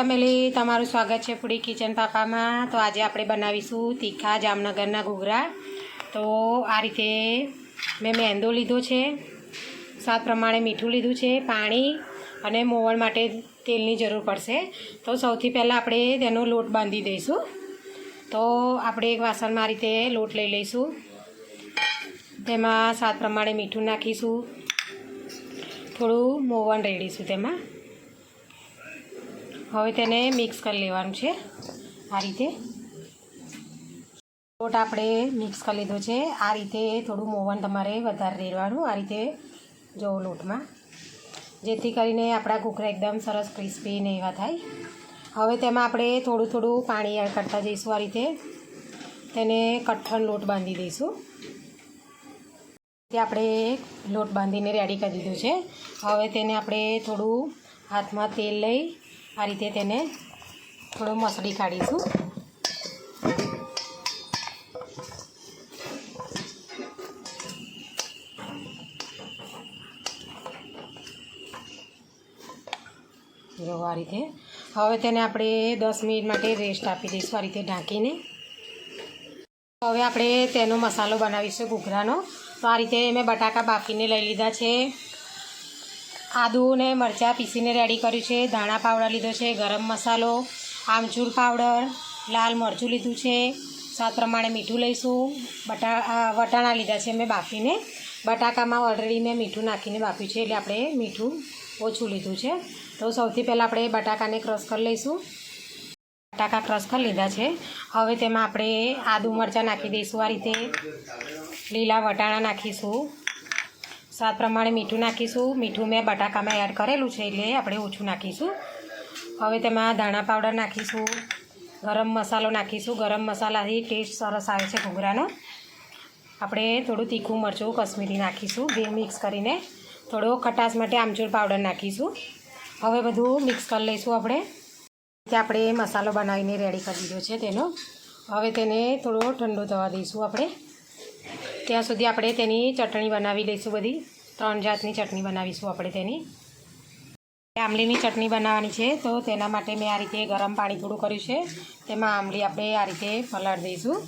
Family, તમારું સ્વાગત છે ફૂડી કિચન પાપામાં. તો આજે આપણે બનાવીશું તીખા જામનગરના ઘૂઘરા. તો આ રીતે મેં મેંદો લીધો છે, સ્વાદ પ્રમાણે મીઠું લીધું છે, પાણી અને મોવણ માટે તેલની જરૂર પડશે. તો સૌથી પહેલાં આપણે તેનો લોટ બાંધી દઈશું. તો આપણે એક વાસણમાં આ રીતે લોટ લઈ લઈશું. તેમાં સ્વાદ પ્રમાણે મીઠું નાખીશું. થોડું મોવણ રેડીશું તેમાં. હવે તેને મિક્સ કરી લેવાનું છે આ રીતે. લોટ આપણે મિક્સ કરી લીધો છે. આ રીતે થોડું મોવન તમારે વધારે રેડવાનું આ રીતે જો લોટમાં. જેથી કરીને આપણા ઘૂઘરા એકદમ સરસ ક્રિસ્પી ને એવા થાય. હવે તેમાં આપણે થોડું થોડું પાણી એડ કરતા જઈશું આ રીતે. તેને કઠણ લોટ બાંધી દઈશું. તે આપણે લોટ બાંધીને રેડી કરી દીધું છે. હવે તેને આપણે થોડું હાથમાં તેલ લઈ આ રીતે તેને થોડું મસળી કાઢીશું. જો આ રીતે. હવે તેને આપણે દસ મિનિટ માટે રેસ્ટ આપી દઈશું આ રીતે ઢાંકીને. હવે આપણે તેનો મસાલો બનાવીશું ઘૂઘરાનો. તો આ રીતે મેં બટાકા બાફીને લઈ લીધા છે. આદુ ને મરચાં પીસીને રેડી કર્યું છે. ધાણા પાવડર લીધો છે, ગરમ મસાલો, આમચૂર પાવડર, લાલ મરચું લીધું છે. સ્વાદ પ્રમાણે મીઠું લઈશું. બટા વટાણા લીધા છે મેં બાફીને. બટાકામાં ઓલરેડી મેં મીઠું નાખીને બાફ્યું છે, એટલે આપણે મીઠું ઓછું લીધું છે. તો સૌથી પહેલાં આપણે બટાકાને ક્રશ કરી લઈશું. બટાકા ક્રશ કરી લીધા છે. હવે તેમાં આપણે આદુ મરચાં નાખી દઈશું આ રીતે. લીલા વટાણા નાખીશું. સ્વાદ પ્રમાણે મીઠું નાખીશું. મીઠું મેં બટાકામાં એડ કરેલું છે એટલે આપણે ઓછું નાખીશું. હવે તેમાં ધાણા પાવડર નાખીશું. ગરમ મસાલો નાખીશું. ગરમ મસાલાથી ટેસ્ટ સરસ આવે છે ઘૂઘરાનો. આપણે થોડું તીખું મરચું, કશ્મીરી નાખીશું. બે મિક્સ કરીને થોડો ખટાશ માટે આમચૂર પાવડર નાખીશું. હવે બધું મિક્સ કરી લઈશું આપણે. ત્યાં આપણે મસાલો બનાવીને રેડી કરી દીધો છે તેનો. હવે તેને થોડો ઠંડો થવા દઈશું આપણે. ત્યાં સુધી આપણે તેની ચટણી બનાવી લઈશું બધી. ત્રણ જાતની ચટણી બનાવીશું આપણે તેની. આમલીની ચટણી બનાવવાની છે, તો તેના માટે મેં આ રીતે ગરમ પાણી થોડું કર્યું છે. તેમાં આમલી આપણે આ રીતે પલાળી દઈશું.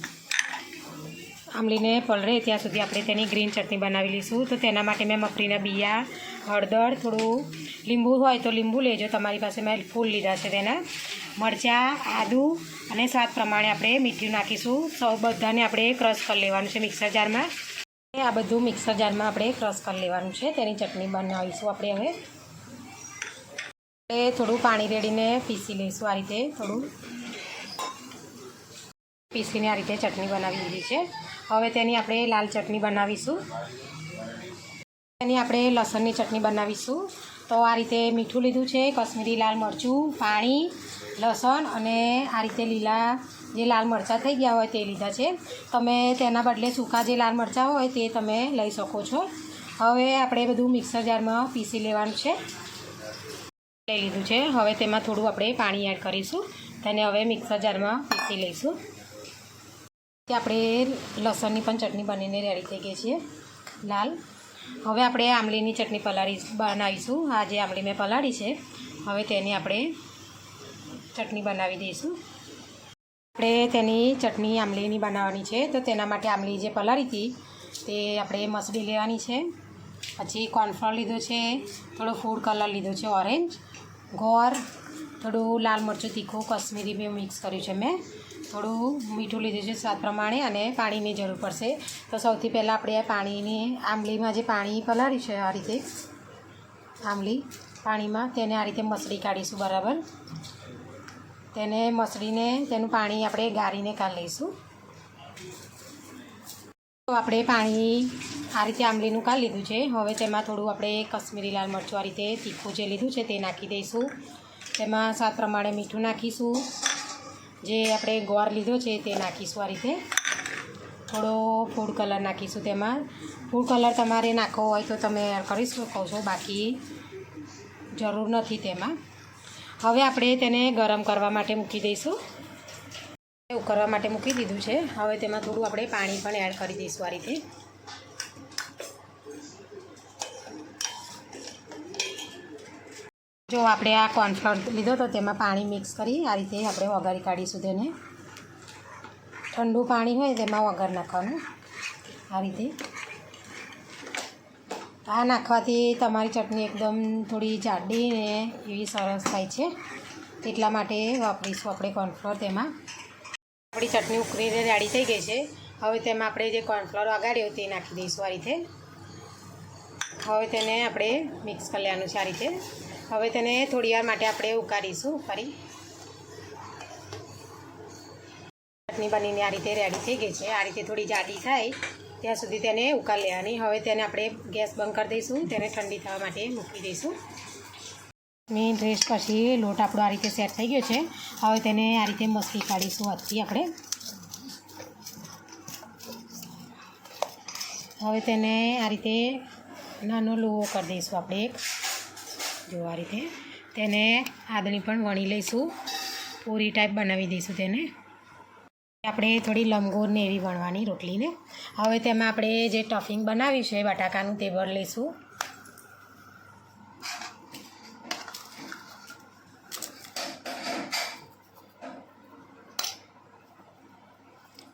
આમલીને પલળે ત્યાં સુધી આપણે તેની ગ્રીન ચટણી બનાવી લઈશું. તો તેના માટે મેં મગફળીના બિયા, હળદર, થોડું લીંબુ હોય તો લીંબુ લેજો. તમારી પાસે મેં ફૂલ લીધા છે તેના. મરચાં, આદું અને સ્વાદ પ્રમાણે આપણે મીઠું નાખીશું. સૌ બધાને આપણે ક્રશ કરી લેવાનું છે મિક્સર જારમાં. આ બધું મિક્સર જારમાં આપણે ક્રશ કરી લેવાનું છે. તેની ચટણી બનાવીશું આપણે હવે. એ થોડું પાણી રેડીને પીસી લઈશું આ રીતે થોડું. પીસીને આ રીતે ચટણી બનાવી દીધી છે. હવે તેની આપણે લાલ ચટણી બનાવીશું. તેની આપણે લસણની ચટણી બનાવીશું. તો આ રીતે મીઠું લીધું છે, કશ્મીરી લાલ મરચું, પાણી, લસણ અને આ રીતે લીલા જે લાલ મરચાં થઈ ગયા હોય તે લીધા છે. તમે તેના બદલે સૂકા જે લાલ મરચાં હોય તે તમે લઈ શકો છો. હવે આપણે બધું મિક્સર જારમાં પીસી લેવાનું છે. લઈ લીધું છે. હવે તેમાં થોડું આપણે પાણી એડ કરીશું તેને હવે મિક્સર જારમાં પીસી લઈશું. આપણે લસણની પણ ચટણી બનીને રેડી થઈ ગઈ છે. લાલ. હવે આપણે આમલીની ચટણી પલાળી બનાવીશું. આ જે આમલી મેં પલાળી છે, હવે તેની આપણે ચટણી બનાવી દઈશું. આપણે તેની ચટણી આમલીની બનાવવાની છે. તો તેના માટે આમલી જે પલાળી હતી, તે આપણે મસળી લેવાની છે. પછી કોર્નફ્લોર લીધો છે, થોડો ફૂડ કલર લીધો છે ઓરેન્જ ગોળ, થોડું લાલ મરચું તીખું કશ્મીરી બી મિક્સ કર્યું છે મેં. થોડું મીઠું લીધું છે સ્વાદ પ્રમાણે અને પાણીની જરૂર પડશે. તો સૌથી પહેલાં આપણે પાણીની આંબલીમાં જે પાણી પલાળ્યું છે, આ રીતે આંબલી પાણીમાં તેને આ રીતે મસળી કાઢીશું બરાબર. તેને મસળીને, તેનું પાણી આપણે ગાળીને કાઢી લઈશું. તો આપણે પાણી આ રીતે આંબલીનું કાઢી લીધું છે. હવે તેમાં થોડું આપણે કશ્મીરી લાલ મરચું આ રીતે તીખું જે લીધું છે તે નાખી દઈશું. તેમાં સ્વાદ પ્રમાણે મીઠું નાખીશું. જે આપણે ગોળ લીધો છે તે નાખીશું આ રીતે. થોડો ફૂડ કલર નાખીશું તેમાં. ફૂડ કલર તમારે નાખવો હોય તો તમે કરી શકો છો. બાકી જરૂર નથી તેમાં. હવે આપણે તેને ગરમ કરવા માટે મૂકી દઈશું. ઉકળવા માટે મૂકી દીધું છે. હવે તેમાં થોડું આપણે પાણી પણ એડ કરી દઈશું આ રીતે. જો આપણે આ કોર્નફ્લોર લીધો તો તેમાં પાણી મિક્સ કરી આ રીતે આપણે વઘારી કાઢીશું તેને. ઠંડુ પાણી હોય તેમાં વઘાર નાખવાનું. આ રીતે. આ નાખવાથી તમારી ચટણી એકદમ થોડી જાડી ને એવી સરસ થાય છે. એટલા માટે વાપરીશું આપણે કોર્નફ્લોર તેમાં. આપણી ચટણી ઉકળીને રેડી થઈ ગઈ છે. હવે તેમાં આપણે જે કોર્નફ્લોર વગાડ્યો તે નાખી દઈશું આ રીતે. હવે તેને આપણે મિક્સ કરી લેવાનું છે આ રીતે. હવે તેને થોડી વાર માટે આપણે ઉકાળીશું ફરી. ચટણી બનીને આ રીતે રેડી થઈ ગઈ છે. આ રીતે થોડી જાડી થાય ત્યાં સુધી તેને ઉકાળી લેવાની. હવે તેને આપણે ગેસ બંધ કરી દઈશું. તેને ઠંડી થવા માટે મૂકી દઈશું. મેઇન ડ્રેસ પછી લોટ આપણો આ રીતે સેટ થઈ ગયો છે. હવે તેને આ રીતે મસ્તી કાઢીશું હાથથી આપણે. હવે તેને આ રીતે નાનો લોવો કરી દઈશું આપણે એક. જો આ રીતે. તેને આદળી પણ વણી લઈશું. પૂરી ટાઈપ બનાવી દઈશું તેને. આપણે થોડી લંબગોળ ને એવી વણવાની રોટલીને. હવે તેમાં આપણે જે ટફિંગ બનાવ્યું છે, બટાકાનું તે ભર લઈશું.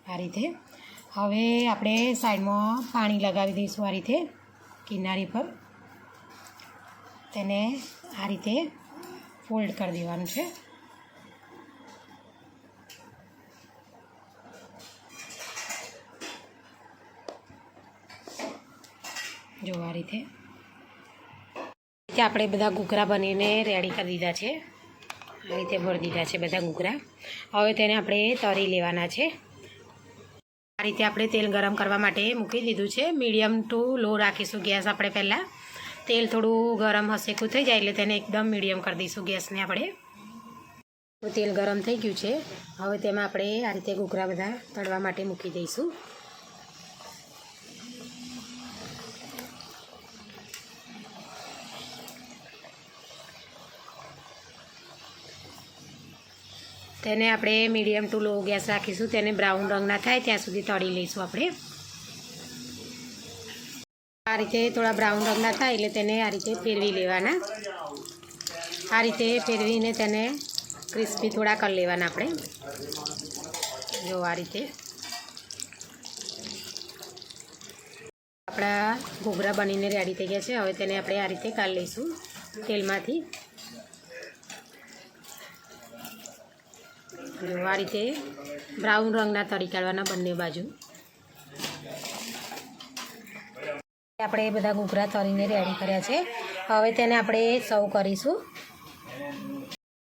આ રીતે. હવે આપણે સાઈડમાં પાણી લગાવી દઈશું આ રીતે, કિનારી પર. તેને આ રીતે ફોલ્ડ કરી દેવાનું છે. જો આ રીતે આપણે બધા ઘૂઘરા બનીને રેડી કરી દીધા છે. આ રીતે ભરી દીધા છે બધા ઘૂઘરા. હવે તેને આપણે તરી લેવાના છે. આ રીતે આપણે તેલ ગરમ કરવા માટે મૂકી દીધું છે. મીડિયમ ટુ લો રાખીશું ગેસ આપણે પહેલાં. તેલ થોડું ગરમ હસેકું થઈ જાય એટલે તેને એકદમ મીડિયમ કરી દઈશું ગેસને આપણે. તેલ ગરમ થઈ ગયું છે. હવે તેમાં આપણે આ રીતે ઘૂઘરા બધા તળવા માટે મૂકી દઈશું. તેને આપણે મીડિયમ ટુ લો ગેસ રાખીશું, તેને બ્રાઉન રંગના થાય, ત્યાં સુધી તળી લઈશું આપણે. આ રીતે થોડા બ્રાઉન રંગના થાય, એટલે તેને આ રીતે ફેરવી લેવાના. આ રીતે ફેરવીને તેને ક્રિસ્પી થોડા કરી લેવાના આપણે. જો આ રીતે. આપણા ઘોઘરા બનીને રેડી થઈ ગયા છે. હવે તેને આપણે આ રીતે કાઢી લઈશું તેલમાંથી. આ રીતે બ્રાઉન રંગના તળી કાઢવાના બંને બાજુ. આપણે બધા ઘૂઘરા તળીને રેડી કર્યા છે. હવે તેને આપણે સર્વ કરીશું.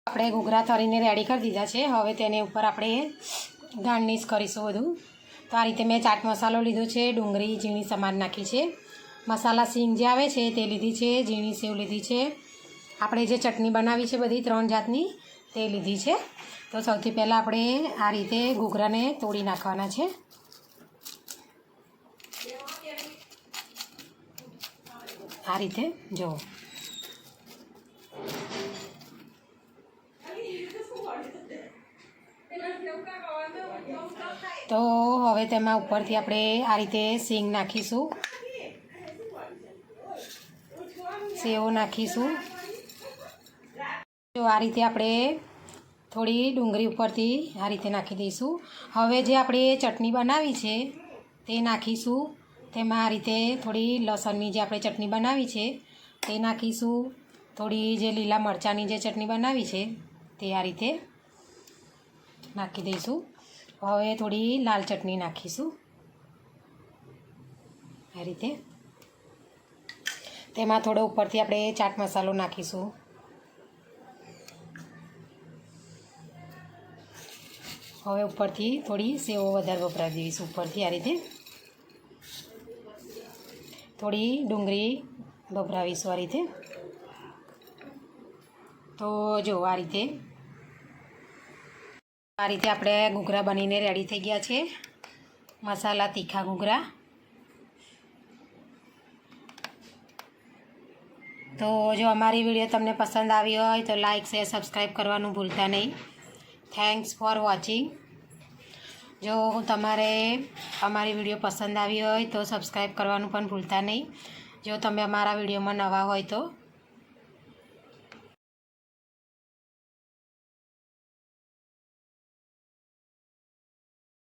આપણે ઘૂઘરા તળીને રેડી કરી દીધા છે. હવે તેને ઉપર આપણે ગાર્નિશ કરીશું બધું. તો આ રીતે મેં ચાટ મસાલો લીધો છે, ડુંગળી, ઝીણી સમાન નાખી છે. મસાલા સિંગ જે આવે છે તે લીધી છે, ઝીણી સેવ લીધી છે. આપણે જે ચટણી બનાવી છે બધી ત્રણ જાતની તે લીધી છે. તો સૌથી પહેલાં આપણે આ રીતે ઘૂઘરાને તોડી નાખવાના છે. આ રીતે, જુઓ. તો હવે તેમાં ઉપરથી આપણે આ રીતે સિંગ નાખીશું. સેવ નાખીશું. જો આ રીતે આપણે થોડી ડુંગળી ઉપરથી આ રીતે નાખી દઈશું. હવે જે આપણે ચટણી બનાવી છે, તે નાખીશું. તેમાં આ રીતે થોડી લસણની જે આપણે ચટણી બનાવી છે, તે નાખીશું. થોડી જે લીલા મરચાંની જે ચટણી બનાવી છે, તે આ રીતે નાખી દઈશું. હવે થોડી લાલ ચટણી નાખીશું. આ રીતે. તેમાં થોડો ઉપરથી આપણે ચાટ મસાલો નાખીશું. હવે ઉપરથી થોડી સેવો વધારે વપરાવી દઈશું ઉપરથી આ રીતે. થોડી ડુંગળી વપરાવીશું આ રીતે. તો જો, આ રીતે. આ રીતે આપણે ઘૂઘરા બનીને રેડી થઈ ગયા છે. મસાલા, તીખા ઘૂઘરા. તો જો અમારી વીડિયો તમને પસંદ આવી હોય તો લાઇક શેર સબસ્ક્રાઈબ કરવાનું ભૂલતા નહીં. થેન્ક્સ ફોર વોચિંગ જો તમારે અમારી વીડિયો પસંદ આવી હોય તો સબસ્ક્રાઈબ કરવાનું પણ ભૂલતા નહીં. જો તમે અમારા વિડીયોમાં નવા હોય તો